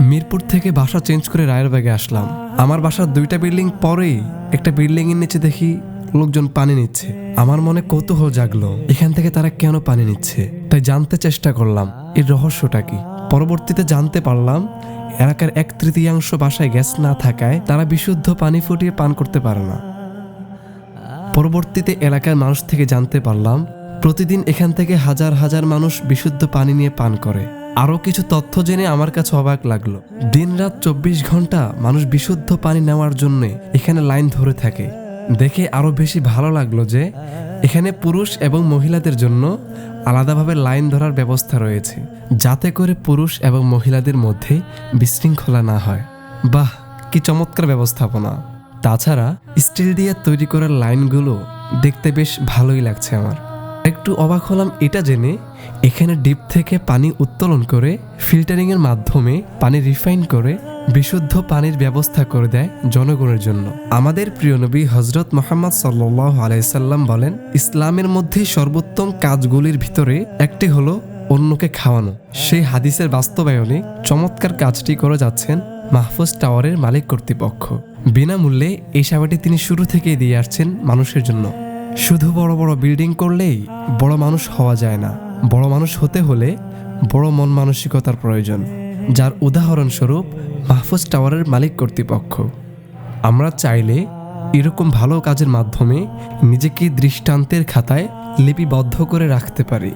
মিরপুর থেকে বাসা চেঞ্জ করে রায়েরবাগে আসলাম। আমার বাসার দুইটা বিল্ডিং পরেই একটা বিল্ডিং এর নিচে দেখি লোকজন পানি নিচ্ছে। আমার মনে কৌতূহল জাগলো, এখান থেকে তারা কেন পানি নিচ্ছে? তাই জানতে চেষ্টা করলাম, এর রহস্যটা কি? পরবর্তীতে জানতে পারলাম, এলাকার এক তৃতীয়াংশ বাসায় গ্যাস না থাকায় তারা বিশুদ্ধ পানি ফুটিয়ে পান করতে পারে না। পরবর্তীতে এলাকার মানুষ থেকে জানতে পারলাম, প্রতিদিন এখান থেকে হাজার হাজার মানুষ বিশুদ্ধ পানি নিয়ে পান করে। আরও কিছু তথ্য জেনে আমার কাছে অবাক লাগল। দিনরাত চব্বিশ ঘণ্টা মানুষ বিশুদ্ধ পানি নেওয়ার জন্য এখানে লাইন ধরে থাকে। দেখে আরও বেশি ভালো লাগল যে, এখানে পুরুষ এবং মহিলাদের জন্য আলাদাভাবে লাইন ধরার ব্যবস্থা রয়েছে, যাতে করে পুরুষ এবং মহিলাদের মধ্যে বিশৃঙ্খলা না হয়। বাহ, কি চমৎকার ব্যবস্থাপনা! তাছাড়া স্টিল দিয়ে তৈরি করা লাইনগুলো দেখতে বেশ ভালোই লাগছে আমার। একটু অবাক হলাম এটা জেনে। এখানে ডিপ থেকে পানি উত্তোলন করে ফিল্টারিং এর মাধ্যমে পানি রিফাইন করে, বিশুদ্ধ পানির ব্যবস্থা করে দেয় জনগণের জন্য। আমাদের প্রিয় নবী হজরত মোহাম্মদ সাল্লাহ আলাইসাল্লাম বলেন, ইসলামের মধ্যে সর্বোত্তম কাজগুলির ভিতরে একটি হলো অন্যকে খাওয়ানো। সেই হাদিসের বাস্তবায়নে চমৎকার কাজটি করে যাচ্ছেন মাহফুজ টাওয়ারের মালিক কর্তৃপক্ষ। বিনামূল্যে এই সেবাটি তিনি শুরু থেকেই দিয়ে আসছেন মানুষের জন্য। শুধু বড় বড় বিল্ডিং করলেই বড় মানুষ হওয়া যায় না। বড় মানুষ হতে হলে বড় মন মানসিকতার প্রয়োজন, যার উদাহরণস্বরূপ মাহফুজ টাওয়ারের মালিক কর্তৃপক্ষ। আমরা চাইলে এরকম ভালো কাজের মাধ্যমে নিজেকে দৃষ্টান্তের খাতায় লিপিবদ্ধ করে রাখতে পারি।